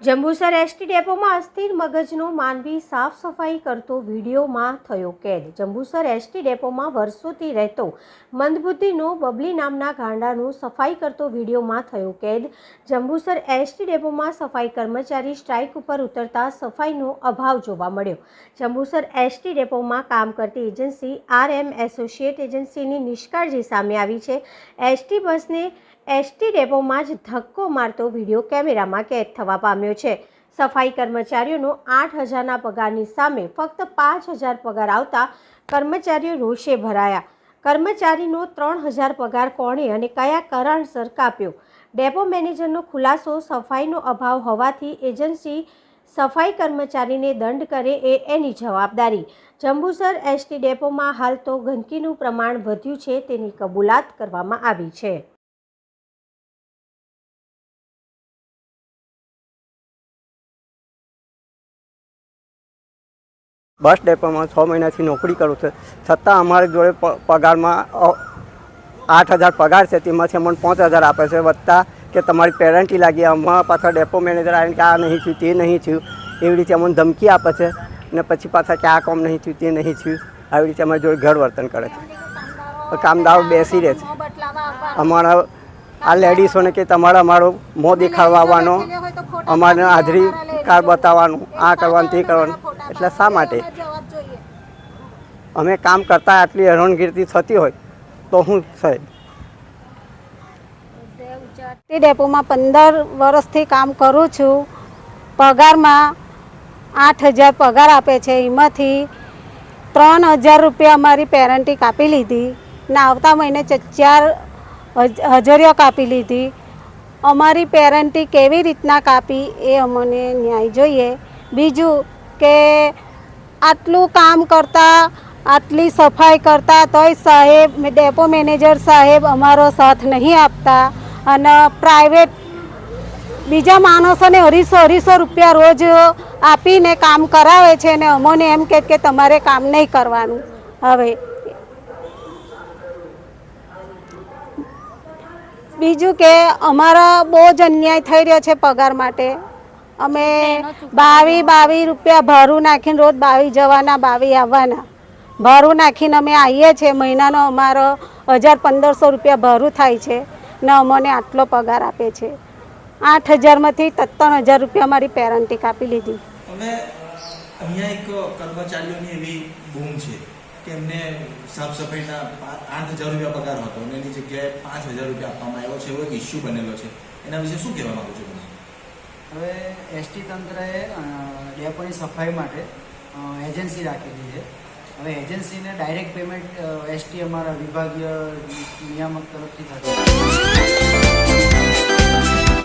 Jambusar ST ડેપોમાં અસ્થિર મગજનો માનવી સાફ સફાઈ કરતો વિડીયોમાં થયો કેદ. જંબુસર એસટી ડેપોમાં વર્ષોથી રહેતો મંદબુદ્ધિનો બબલી નામના ગાંડાનો સફાઈ કરતો વિડીયોમાં થયો કેદ. જંબુસર એસટી ડેપોમાં સફાઈ કર્મચારી સ્ટ્રાઇક ઉપર ઉતરતા સફાઈનો અભાવ જોવા મળ્યો. જંબુસર એસટી ડેપોમાં કામ કરતી એજન્સી આર એમ એસોસિએટ એજન્સીની નિષ્કાળજી સામે આવી છે. એસટી બસને એસટી ડેપોમાં જ ધક્કો મારતો વીડિયો કેમેરામાં કેદ થવા પામ્યો છે. સફાઈ કર્મચારીઓનો આઠ હજારના પગારની સામે ફક્ત પાંચ હજાર પગાર આવતા કર્મચારીઓ રોષે ભરાયા. કર્મચારીનો ત્રણ હજાર પગાર કોણે અને કયા કારણસર કાપ્યો? ડેપો મેનેજરનો ખુલાસો સફાઈનો અભાવ હોવાથી એજન્સી સફાઈ કર્મચારીને દંડ કરે એ એની જવાબદારી. જંબુસર એસટી ડેપોમાં હાલ તો ગંદકીનું પ્રમાણ વધ્યું છે તેની કબૂલાત કરવામાં આવી છે. બસ ડેપોમાં છ મહિનાથી નોકરી કરું છું. છતાં અમારી જોડે પગારમાં આઠ હજાર પગાર છે, તેમાંથી અમને પાંચ હજાર આપે છે, વત્તા કે તમારી પેરેન્ટી લાગી, અમારા પાછા ડેપો મેનેજર આવીને કે આ નહીં થયું, તે નહીં થયું, એવી રીતે અમને ધમકી આપે છે ને પછી પાછા કે આ કામ નહીં થયું, તે નહીં થયું, આવી રીતે અમારી જોડે ઘર વર્તન કરે છે. કામદારો બેસી રહે છે. અમારા આ લેડીઝોને કે તમારે અમારો મોં દેખાડવા આવવાનો અમારે હાજરી કાર્ડ બતાવવાનું, આ કરવાનું, તે કરવાનું. એટલે શા માટે? અમે કામ કરતા આટલી હેરાનગીરી થતી હોય તો હું સાહેબ? તે ડેપોમાં પંદર વર્ષથી કામ કરું છું. પગારમાં આઠ હજાર પગાર આપે છે. એમાંથી ત્રણ હજાર રૂપિયા અમારી પેરેન્ટી કાપી લીધી. ને આવતા મહિને ચાર હજ- હજારીઓ કાપી લીધી. અમારી પેરેન્ટી કેવી રીતના કાપી એ અમને ન્યાય જોઈએ. બીજું કે આટલું કામ કરતા, આટલી સફાઈ કરતા, તોય સાહેબ ડેપો મેનેજર સાહેબ અમારો સાથ નહીં આપતા. અને પ્રાઇવેટ બીજા માણસોને અઢીસો અઢીસો રૂપિયા રોજ આપીને કામ કરાવે છે ને અમોને એમ કહે કે તમારે કામ નહીં કરવાનું. હવે બીજું કે અમારા બહુ જ અન્યાય થઈ રહ્યો છે પગાર માટે. અમે બાવી બાવી રૂપિયા ભરું નાખીને રોજ બાવી જવાના બાવી આવવાના. ભરું નાખીને અમે આવીએ છીએ. મહિનાનો અમારો હજાર પંદરસો રૂપિયા ભરું થાય છે ને અમને આટલો પગાર આપે છે. આઠ હજારમાંથી ત્રણ હજાર રૂપિયા અમારી પેરેન્ટી કાપી લીધી. અમે અહીંયા એક કર્મચારીઓની એવી બૂમ છે કે એમને સાફ સફાઈના આઠ હજાર રૂપિયા પગાર હતો અને એની જગ્યાએ પાંચ હજાર રૂપિયા આપવામાં આવ્યો છે. એવો એક ઇસ્યુ બનેલો છે. એના વિશે શું કહેવા માંગુ છો હવે એસટી તંત્રએ ડેપોની સફાઈ માટે એજન્સી રાખેલી છે. હવે એજન્સીને ડાયરેક્ટ પેમેન્ટ એસટી અમારા વિભાગીય નિયામક તરફથી થતું.